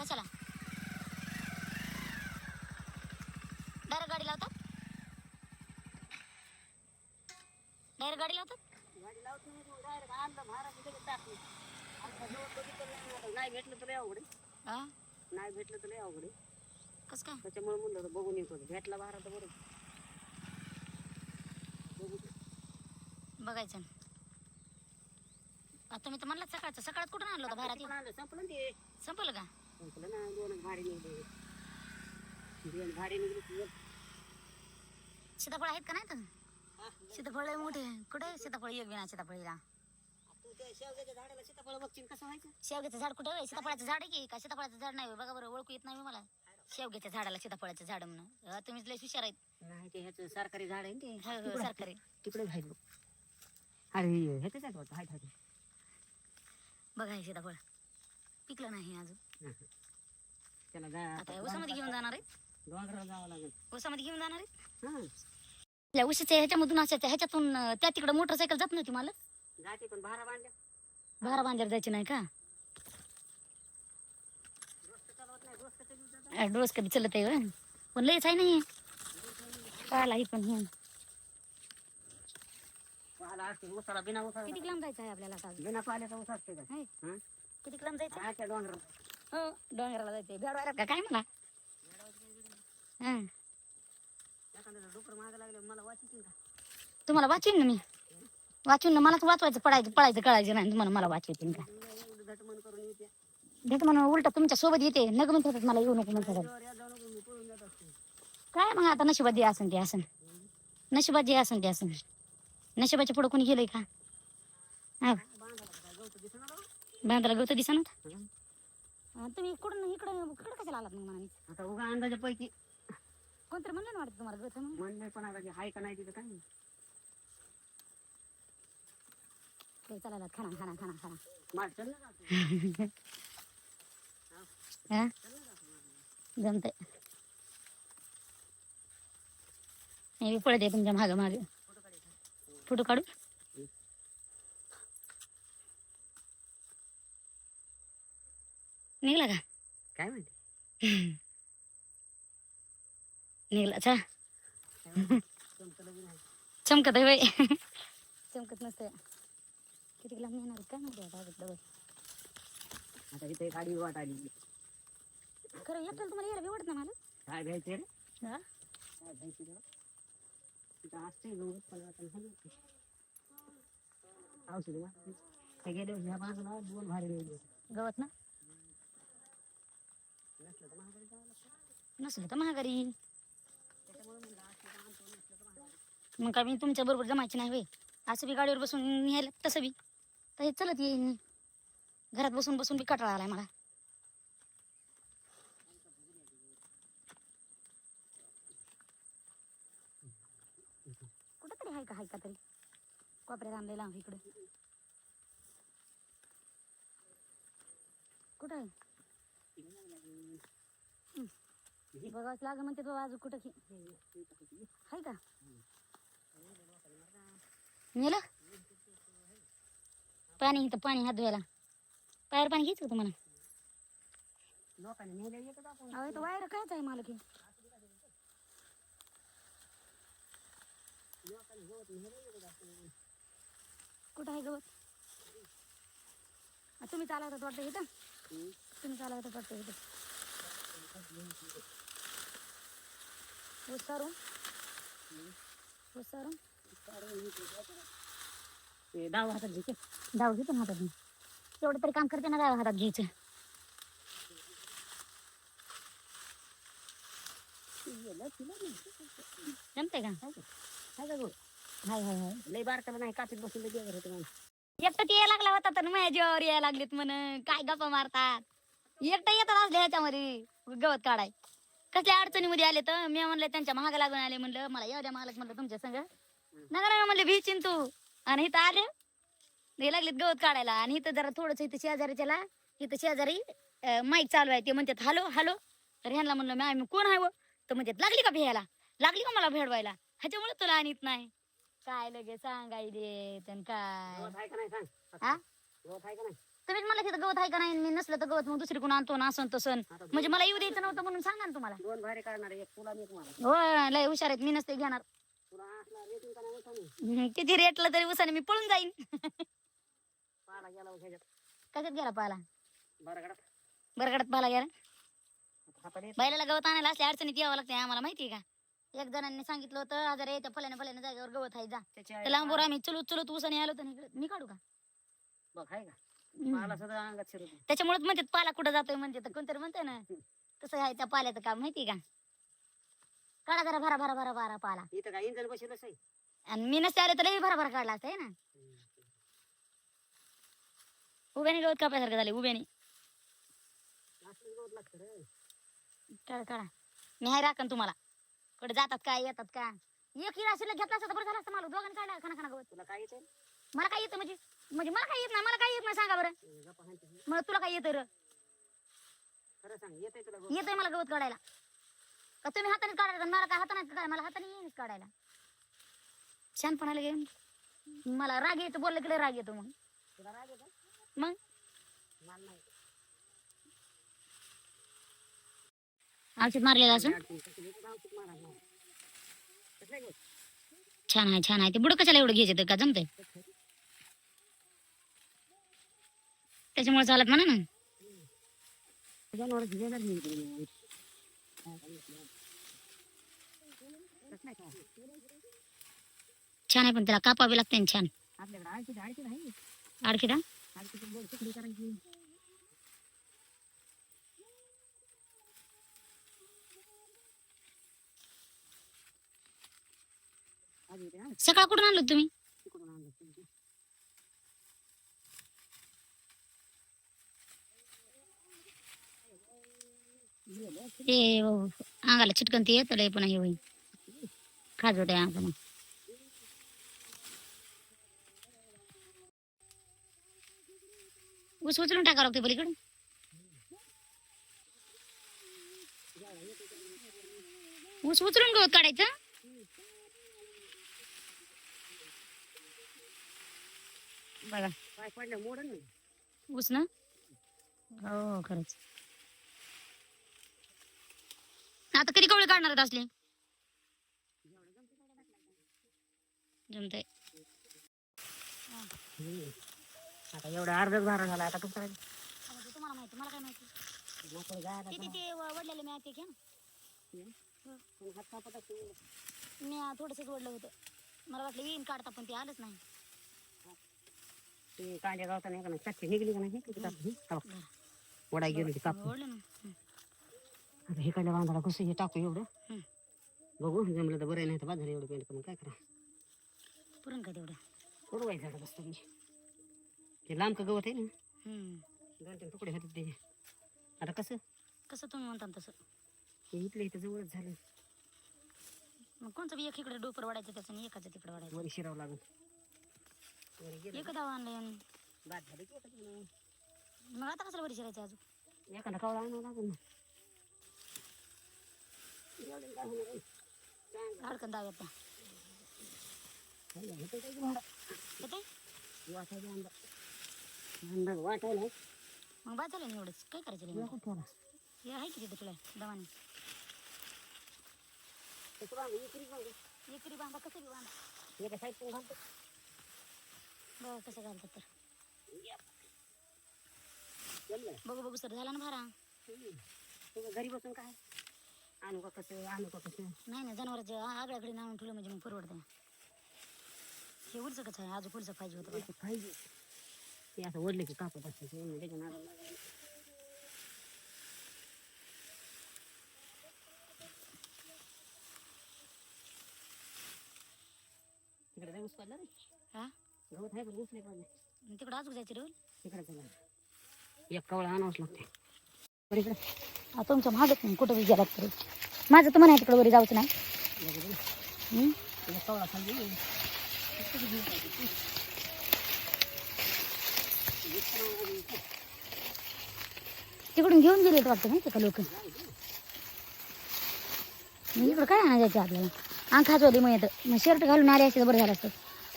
कशाला? डायरेक्ट गाडी लावतात? डायरेक्ट गाडी लावतात? गाडी लावत नाही तू डायरेक्ट आणलं महाराज लगेच टाकली. आता जवळ बघितलं नाही आता. नाही भेटलं तर लय अवघड आहे. हा नाही भेटलं तर लय अवघड आहे. कस काय? त्याच्यामुळे म्हणलं होतं बघून येतो. भेटला बारा तर बरं. बघू बघायचं ना. आता मी तर म्हणलं सकाळचं. सकाळात कुठून आणलं होतं भारात संपलं ना ते. संपलं का? ना दोन भाडे निघले. दोन भाडे निघले. सीताफळ आहेत का नाही तर हा, सीताफळ लय मोठे. कुठे आहे सीताफळ? एक विना सीताफळीला. शेवग्याचं झाड कुठे आहे? सीताफळाचं झाड आहे की? का सीताफळाचं झाड नाही? बघा बरं ओळखू येत नाही मला. शेवग्याच्या झाडाला सीताफळाचं झाड म्हणून. तुम्हीच लय हुशार आहेत. नाही ते ह्याचं सरकारी झाड आहे ना ते. हो, हो, सरकारी. तिकडे अरे ह्याच आहेत बघा हे सीताफळ. पिकलं नाही अजून. त्याला जा आता उसामध्ये घेऊन जाणार आहेत डोंगराला जावं लागेल उसामध्ये घेऊन जाणार हा आपल्या ह्याच्यामधून असायच्या ह्याच्यातून अं, त्या तिकडे मोटरसायकल जात नव्हती मला जाते पण भारा बांधल्या भारा बांधायला जायची नाही का चालवत नाही अं, डोस कधी चलत आहे. पण लयच आहे नाही कळाला ही पण हे. पाला असते उसाला बिना उसाला किती लांब जायचं आहे आपल्याला आता अजून? बिना पाल्याचा उसा असते का हाय? हं? किती लांब जायचं? डोंगर हो डोंगराला जायचंय. का? काय म्हणा? हं. एखाद्याचं डुकर मागं लागलं मला वाचित का? तुम्हाला वाचीन ना मी? वाचून ना मलाच वाचवायचं पडायचं पळायचं कळायचं नाही. तुम्हाला मला वाचवतील का? तुला एवढं झटमन करून येते. भेट म्हणून उलट तुमच्यासोबत येते. नग म्हणतात मला येऊ नको म्हणतात. त्यावर या जाऊ नको मी पळून जात असते. काय मग आता नशिबात जे असन ते असन नशिबात जे असन ते असन नशिबाच्या पुढे कोणी गेलंय का? हा. दिसणार? बांधाला गवत दिसा ना हं? तुम्ही इकडून इकडे इकडे कशाला आलात मग मला आता उगा अंदाजा पैकी कोणतरी म्हणलं ना वाटतं तुम्हाला गवत म्हणून म्हणले पण आता हाय का नाही तिथं काय नाही. ते चालायला खाना खाना खाना खाना माझं चल ना जातो. हा जमतंय मी पळते तुमच्या माग माग फोटो काढू निघला का? काय म्हणते? निघला नाही. चमकत आहे बाई. चमकत नसते. किती लांब येणार काय माहिती आता डबल आता इथे गाडी वाट आली. खरं एकट्याला तुम्हाला यायला आवडत ना? मला काय घ्यायचे रे? हा? काय घ्यायचे रे? तिथं असते गवत पण आता नाही होत. औषध मारायची. ते गेले ह्या बाजूला दोन भारी गवत ना नसलं तर महागारी जावं लागतं नसलं तर महागारी त्याच्यामुळे म्हणलं असलं तर आणतो नसलं तर महागारी मग काय मी तुमच्या बरोबर जमायची नाही वे असं बी गाडीवर बसून न्यायला तसं बी. तर हे चलत येईन. घरात बसून बसून बी कटाळा आलाय मला. कुठं तरी आहे का हाय का तरी? कोपऱ्यात आणलेला इकडे. कुठं आहे? बघावंच लागं म्हणते बाबा अजून कुठं की का? नेलं? पाणी इथं पाणी हात धुवायला. पायर पाणी घ्यायचं का तुम्हाला? लोकांनी अहो इथं वायर कायच आहे मला की कुठं आहे गवत? तुम्ही चालवतात वाटतं इथं. तुम्ही चालवतात वाटतं इथं. ऊस सारून ऊस सारून ते डाव हातात घेते डाव घेतो ना हातात मी तेवढं तरी काम करते ना डाव हातात घ्यायचं. जमते का? हाय हाय हाय लय बारकाला नाही काचीत बसून लगे घर होतं एकटं ते यायला लागला होता तर माझ्या जीवावर यायला लागलेत म्हण. काय गप्पा मारतात? एकटं येतात असले ह्याच्यामध्ये. गवत काढाय. कसल्या अडचणीमध्ये आले तर? मी म्हणलं त्यांच्या महाग लागून आले म्हणलं. मला एवढ्या मालक म्हणलं तुमच्या संग. नगर म्हणलं म्हणले भीचिन तू. आणि इथं आले. हे लागलेत गवत काढायला. आणि इथं जरा थोडंसं इथं शेजारीच्याला इथं शेजारी माईक चालू आहे. ते म्हणतात हॅलो हॅलो. तर ह्यांना म्हणलं मी आम्ही कोण आहे व तर म्हणतात लागली का भेयाला लागली का मला भेडवायला? ह्याच्यामुळे तुला आणत नाही. काय लगे सांगाय देत आणि काय? गवत आहे का नाही सांग. हा गवत आहे का नाही? तुम्हीच मला तिथं गवत आहे का नाही? मी नसलं तर गवत मग दुसरी कोण आणतो ना असं तसं. म्हणजे मला येऊ द्यायचं नव्हतं म्हणून सांगा ना तुम्हाला. दोन भारी काढणार एक तुला आणि एक मला. हो लय हुशार आहेत मी नसते घेणार. तुला असला रेटिंग का नाही उठाने हम्म, किती रेटलं तरी उसाने मी पळून जाईन. पाला गेला ह्याच्यात कशात गेला पाला? बरगडात. बरगडात पाला गेला? हाताने येत. बैलाला गवत आणायला असल्या अडचणीत यावं लागते आम्हाला माहिती आहे का? एक जणांनी सांगितलं होतं हजार येत्या फल्याने फल्याने जागेवर गवत आहे जा. आई तर लांबवर आम्ही चलत चलत उसाने आलो तर इकडे मी काढू का? बघ हाय का सुद्धा अंगात. त्याच्यामुळेच म्हणतात पाला कुठं जातोय? म्हणजे तर कोणतरी म्हणतंय ना कसं आहे त्या पाल्याचं काम माहिती का? काढा जरा भरा भरा भरा भरा पाला. इथं काय इंजन आहे आणि मी नसते आले तर लई भरा भरा काढला असता ना? उभ्याने गवत कापायसारखं झाले उभ्याने. लागतं रे. काढा काढा. मी हाय राखन तुम्हाला. कुठे जातात काय येतात का एक हिरा शिल्लक घेतला असता तर बरं झालं असतं मला दोघांनी काढला खाना खाना गवत. तुला काय येतंय? मला काय येतं म्हणजे? म्हणजे मला काय येत नाही मला काय येत नाही सांगा बरं. मग तुला काय येतं र? खरं सांग येतंय तुला गवत? येतंय मला गवत काढायला. का तुम्ही हाताने काढायला का? मला काय हाताने काय मला हाताने येईनच काढायला. छानपणाला घेऊन मला राग येतो बोललं की लय राग येतो मग. तुला राग येतो? मग? मला नाही औषध मारलेलं असं छान आहे छान आहे. ते बुड कशाला एवढं घ्यायचं का? जमतंय? त्याच्यामुळे चालत म्हणा ना. छान आहे पण त्याला कापावे लागते छान आळशी आळशी आहे आडखीदा आळशीची गोड तुकडी करायची आधी ते हा, सकाळ कुठून आणलो तुम्ही? ते अंगाला चिटकन ते येतं लय पण हे होईल खाजवत आहे अंगाला ऊस उचलून टाकावं लागते पलीकडे. ऊस उचलून गवत काढायचं? बघा ऊस ना? हो खरंच. आता कधी कवळे काढणार असले? जमतंय. आता एवढा अर्धच भारा झाला आता कसं करायचं तुम्हाला माहिती मला काय माहिती? किती ते वडलेलं मी ते घ्या. मी थोडंसंच वडलं होतं. मला वाटलं येईन काढता पण ते आलंच नाही. ते कांद्या गावता नाही का नाही चटणी निघली का नाही? निघली का आपली? हो. वडाई गेली ती कापून. वडलं ना. आता हे कांद्या बांधाला कसं हे टाकू एवढं. हं. बघू जमलं तर बरं नाही तर बाद झालं एवढं पेंट करून काय करा. पुरण का तेवढं? उडवायचं झालं बसतं मी ते लांब का गवत आहे ना? हं. दोन तीन तुकडे होते ते. आता कसं? कसं तुम्ही म्हणता ना तसं? हे इथलं इथं जवळच झालं. मग कोणतं बी एक इकडे डोपर वाढायचं त्याचं आणि एकाचं तिकडे वाढायचं? वरी शिरावं लागेल. वरी गेलं एक दावा आणलं बाद झालं की एकच म्हणून. मग आता कसं बरी शिरायचं अजून एखादा कावळा आणावं लागेल ना एवढं काय होणार आहे? चांगलं. अडकन दाव्यात त्या चांगलं होतं काय की भाडं? येते वाटायला अंडा अंडा वाटायला मग बाद झालं ना एवढंच काय करायचं रे तुला मग? कुठं ठेवला? हे आहे की तिथे तुला दवाने ते तुला आम्ही इकडे बांधू. एकरी बांधा कसं बी बांधा एका side तून घालतो. बघा कसं घालतात तर? बघू बघू सर झाला ना भारा? घरी बसून काय? आणू का कसं आणू का कसं? नाही नाही जनावरांच्या आगळ्याकडे आणून ठेवलं म्हणजे मग परवडतं हे उलचं कसं आहे? अजून पुढचं पाहिजे होतं पाहिजे. ते असं ओढलं की कापत असते. तिकडे जाऊन पडलं रे? हा? गवत आहे पण उचले पडले मग तिकडं अजून जायचं रे तिकडे चला एक कवळा आणावंच लागते बरं इकडे. हा तुमच्या मागत नाही कुठं बी गेलात तरी. माझं तर म्हणा तिकडं वरी जायचं नाही. कवळा खाली. तिकडून घेऊन गेले वाटतं माहिती का लोक? इकडं काय आणायचं आपल्याला? अंग खाचवली मग येतं मग शर्ट घालून आले असते बरं झालं असतं.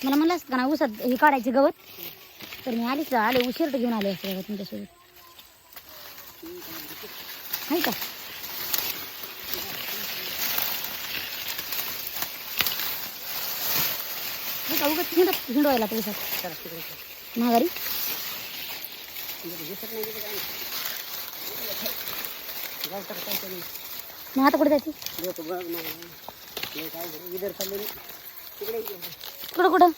मला म्हणलं असतं का ना उसात हे काढायचे गवत. तर मी आलीच आले उशीर घेऊन आले असते गवत तुमच्यासोबत आहे का? उगत का? उगाच हिंडवायला पैसा सर तिकडे महागारी मग आता कुठे जायची? हे. तिकडे. कुठं?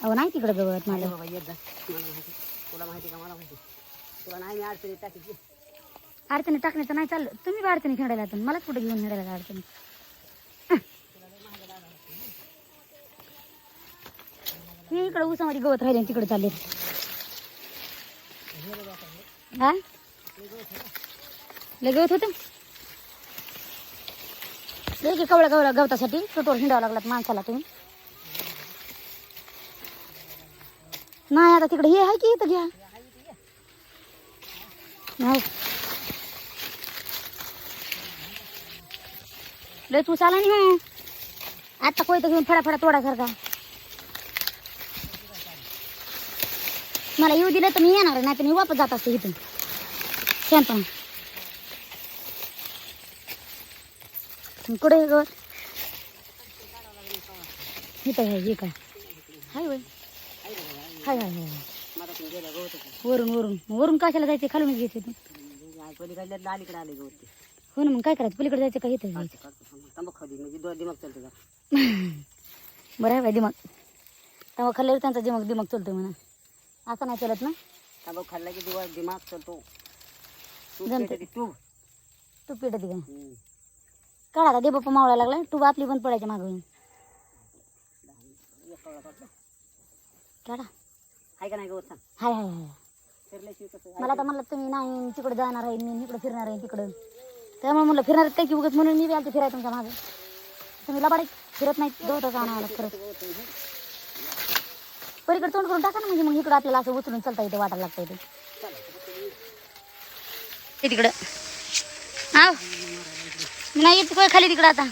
अहो नाही तिकडं गवत मला बाबा येत जा. मला माहिती तुला माहिती का मला माहिती? तुला नाही मी अडचणीत टाकीची अडचणी टाकण्याचं नाही चाललं. तुम्ही बी अडचणी खेळायला तर मलाच कुठे घेऊन खेळायला अडचणी? मी इकडे उसामध्ये गवत राहिले तिकडे चालले. हा? लय गवत होतं? लय की कवळ्या कवळ्या गवतासाठी टोटोर हिंडावं लागलात माणसाला तुम्ही. नाही आता तिकडे हे आहे की इथं घ्या. नाही. लय तू चाला नाही हो. आता कोयता घेऊन फडाफडा तोडासारखा. मला येऊ दिलं तर मी येणार नाही तर मी वापस जात असते इथून. शांत कुठे आहे इथं आहे हे काय? हाय वय हाय हाय हाय. गवत वरून वरून. वरून कशाला जायचं खालूनच घ्यायचं तू. गवत हो ना मग काय करायचं? पलीकडे जायचं का इथं? जायचं दिमाग चालतो का बरं आहे बाई दिमाग. तेव्हा खाल्ल्यावर त्यांचा दिमाग दिमाग चालतोय म्हणा. असं नाही चालत ना? तंबाखू खाल्ला की दिवस दिमाग चालतो. तूप जमतं. पेटती तूप तू. पेटत का हम्म. काढा का दे बाप्पा मावळा लागला. तू आपली पण पडायच्या मागं होईन एक कवळा काढला. काढा. आहे का नाही गवत सांग हाय हाय हाय. फिरल्याशिवाय कसं मला तर म्हणलं तुम्ही नाही तिकडे जाणार आहे मी इकडे फिरणार आहे तिकडं. त्यामुळे म्हणलं फिरणार आहेत काय की उगाच म्हणून मी बी आलते फिरायला तुमच्या मागं. तुम्ही लबाडे फिरत नाही गवताचं आणावं लागतं खरंच. गवत हे. पलीकडे तोंड करून टाका ना म्हणजे मग इकडं आपल्याला असं उचलून चालता येते वाटायला लागतं ते तिकडं. नाही येत तिकडं खाली तिकडं आता.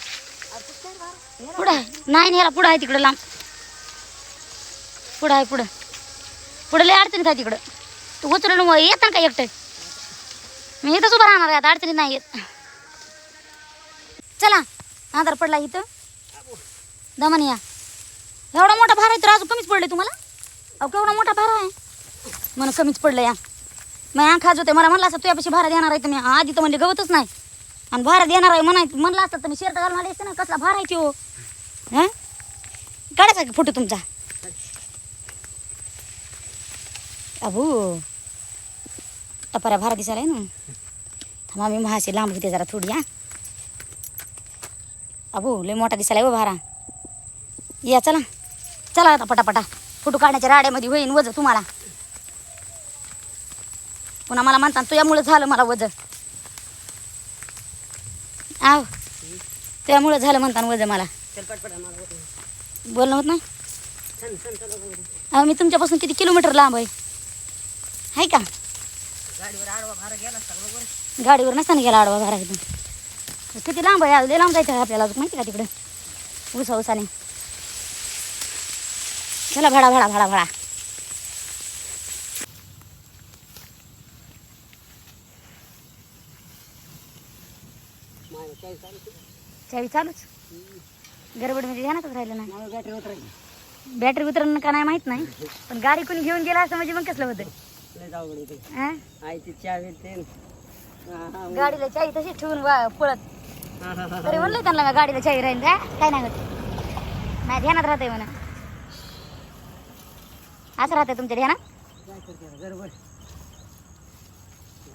पुढं आहे. नाही ह्याला पुढं आहे तिकडं लांब. पुढं आहे पुढं. पुढं लय अडचणीत आहे तिकडं. तू उचलून मग येत ना का एकटं? मी इथंच उभं राहणार आहे आता अडचणीत नाही येत. चला आधार पडला इथं. दमन या. एवढा मोठा भार आहे तर अजून कमीच पडले तुम्हाला? अहो केवढा मोठा भार आहे? मला कमीच पडलं या. मग खाज होते मला म्हणलं असं तुझ्यापाशी भारा देणार आहे तुम्ही आधी तर म्हणले गवतच नाही. आणि भारा देणार आहे म्हणाय म्हणलं असतं तर मी शर्ट घालून आले असते ना कसला भार आहे तो हं? काढायचा का फोटो तुमचा? अबू टपाऱ्या भारा दिसायला आहे ना. थांबा मी महाशी लांब घेते जरा थोडी हा. अबू लय मोठा दिसायला हो भारा. या चला. चला आता पटापटा. फोटो काढण्याच्या राड्यामध्ये होईन वज तुम्हाला. पुन्हा मला म्हणता तुझ्यामुळे झालं मला वज. आव तुझ्यामुळे झालं म्हणता वज मला. बोलणं होत नाही. अहो मी तुमच्यापासून किती किलोमीटर लांब आहे? आहे का? गाडीवर आडवा भारा गेला असता बरोबर गाडीवर नसताना गेला आडवा घरा इथून किती लांब आहे आज? लांब जायचं आपल्याला अजून माहिती का तिकडं? उसा उसाने चला भाडा भाडा भाडा भाडा माझं काय चालू चावी चालूच? गडबडमध्ये ध्यानातच राहिलं नाही? बॅटरी उतरायची. बॅटरी उतरण का नाही माहीत नाही पण गाडी कोणी घेऊन गेला असं म्हणजे मग कसलं होतं? लय चावी ते गाडीला चावी तशीच ठेवून वा- पळत. तरी म्हणलं त्यांना गाडीला चावी राहील का? काय नाही होत. नाही ध्यानात राहते म्हणा. असं राहते तुमच्या ध्यानात? गडबड.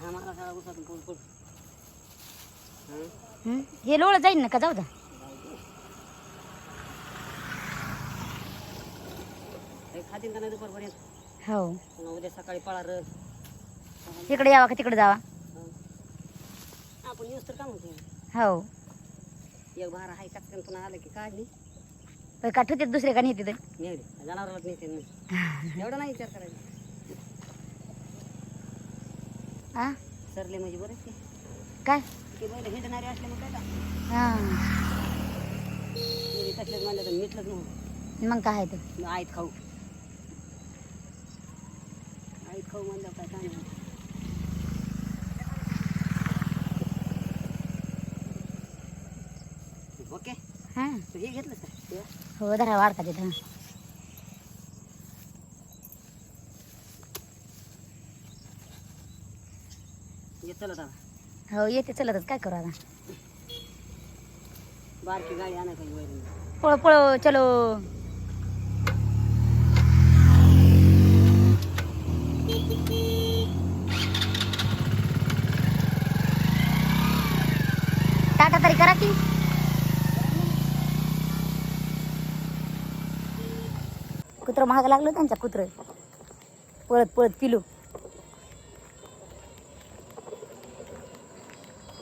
हा मला सगळा उसातून पूल पूल हा हं? लोळ जाईन ना का? जाऊ द्या हे खातील का नाही दुपारपर्यंत हो. पुन्हा उद्या सकाळी पळा र. तिकडे यावा का तिकडे जावा? आपण येऊस तर का म्हणतो हो. एक भार आहे कचकन पुन्हा आलं की काढली. पण का ठेवते दुसरे का नेते ते नेली जनावरालाच नेते एवढा नाही विचार करायचा. हा सरले म्हणजे बरं की काय? की बैल हिंडणारे असले मग काय का हा. तसलेच म्हणलं तर मिटलंच नव्हतं मग काय आहे ते आईत खाऊ. खाऊ म्हणलं काय ओके. हा. तू हे घेतलं का? ते? हो धरा वाढता तिथं. हे आता हो येते चलतच काय करू आता? बारकी गाडी आणा काही वैरण पळो पळो चलो. टाटा तरी करा की. कुत्र महाग लागलं त्यांच्या कुत्र. पळत पळत पिलू.